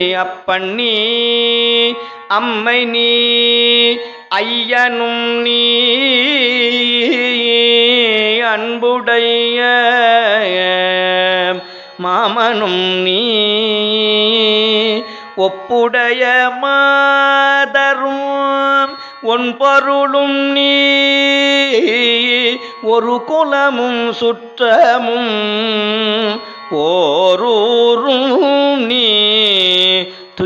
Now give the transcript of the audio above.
அப்பண்ணி அம்மை நீ ஐயனும் நீ அன்புடைய மாமனும் நீ ஒப்புடைய மாதரும் ஒன் பொருளும் நீ ஒரு குலமும் சுற்றமும் ஓரூரும் நீ.